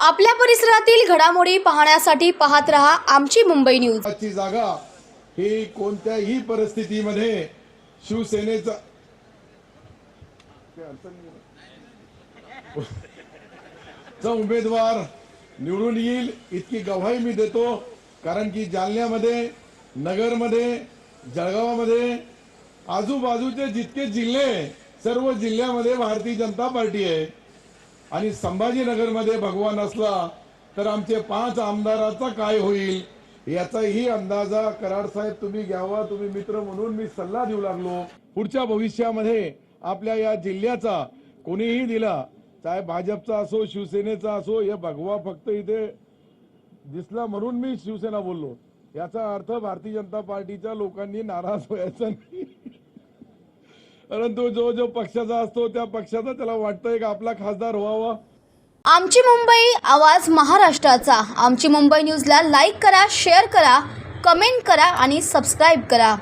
आपल्या परिसरातील घडामोडी पाहण्यासाठी पाहत रहा आमची मुंबई न्यूज. आजची जागा ही कोणत्याही परिस्थितीमध्ये शिवसेनेचा चा उमेदवार निवडून येईल इतकी गवाही मी देतो कारण की जालन्यामध्ये नगरमध्ये जळगावामध्ये आजूबाजूचे जितके जिल्हे सर्व जिल्ह्यामध्ये भारतीय जनता पार्टी आहे. आणि संभाजीनगरमध्ये भगवान असला तर आमचे पाच आमदाराचा काय होईल याचाही अंदाजा कराड साहेब तुम्ही घ्यावा तुम्ही मित्र म्हणून मी सल्ला देऊ लागलो. पुढच्या भविष्यामध्ये आपल्या या जिल्ह्याचा कोणीही दिला चाहे भाजपचा असो शिवसेनेचा असो हे भगवा फक्त इथे दिसला म्हणून मी शिवसेना बोललो. याचा अर्थ भारतीय जनता पार्टीच्या लोकांनी नाराज व्हायचा नाही. परंतु जो जो पक्षाचा असतो त्या पक्षाचा त्याला वाटतंय का आपला खासदार व्हावा? आमची मुंबई आवाज महाराष्ट्राचा. आमची मुंबई न्यूजला लाईक करा शेअर करा कमेंट करा आणि सबस्क्राईब करा.